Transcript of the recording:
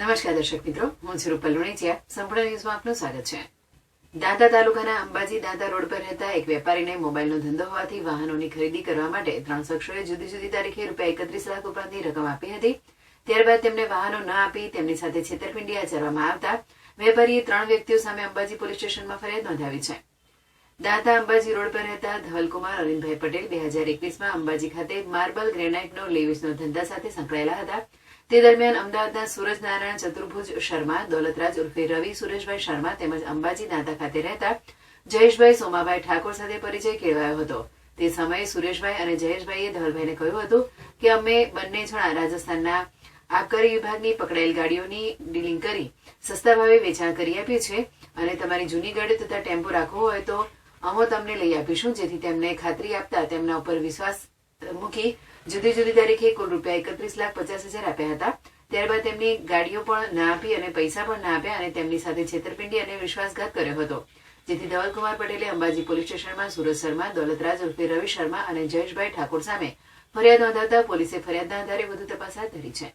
નમસ્કાર દર્શક મિત્રો, હું છું રૂપલ સંપૂર્ણ ન્યૂઝમાં આપનું સ્વાગત છે. દાંતા તાલુકાના અંબાજી દાંતા રોડ પર રહેતા એક વેપારીને મોબાઈલનો ધંધો હોવાથી વાહનોની ખરીદી કરવા માટે ત્રણ શખ્સોએ જુદી જુદી તારીખે રૂપિયા એકત્રીસ લાખ ઉપરાંતની રકમ આપી હતી. ત્યારબાદ તેમને વાહનો ન આપી તેમની સાથે છેતરપિંડી આચરવામાં આવતા વેપારીએ ત્રણ વ્યક્તિઓ સામે અંબાજી પોલીસ સ્ટેશનમાં ફરિયાદ નોંધાવી છે. દાંતા અંબાજી રોડ પર રહેતા ધવલકુમાર અરવિંદભાઈ પટેલ બે હજાર એકવીસમાં અંબાજી ખાતે માર્બલ ગ્રેનાઇટનો લેવિસનો ધંધા સાથે સંકળાયેલા હતા. તે દરમિયાન અમદાવાદના સૂરજનારાયણ ચતુર્ભુજ શર્મા, દોલતરાજ ઉર્ફે રવિ, સુરેશભાઈ શર્મા તેમજ અંબાજી દાંતા ખાતે રહેતા જયેશભાઈ સોમાભાઈ ઠાકોર સાથે પરિચય કેળવાયો હતો. તે સમયે સુરેશભાઈ અને જયેશભાઈએ ધવલભાઈને કહ્યું હતું કે અમે બંને જણા રાજસ્થાનના આબકારી વિભાગની પકડાયેલ ગાડીઓની ડીલિંગ કરી સસ્તા ભાવે વેચાણ કરી આપ્યું છે અને તમારી જૂની ગાડી તથા ટેમ્પો રાખવો હોય તો અમો તમને લઈ આપીશું, જેથી તેમને ખાતરી આપતા તેમના ઉપર વિશ્વાસ મૂકી જુદી જુદી તારીખે કુલ રૂપિયા એકત્રીસ લાખ પચાસ હજાર આપ્યા હતા. ત્યારબાદ તેમની ગાડીઓ પણ ના આપી અને પૈસા પણ ના આપ્યા અને તેમની સાથે છેતરપિંડી અને વિશ્વાસઘાત કર્યો હતો. જેથી ધવલકુમાર પટેલે અંબાજી પોલીસ સ્ટેશનમાં સુરજ શર્મા, દોલતરાજ ઉર્ફે રવિ શર્મા અને જયેશભાઈ ઠાકોર સામે ફરિયાદ નોંધાવતા પોલીસે ફરિયાદના આધારે વધુ તપાસ હાથ ધરી છે.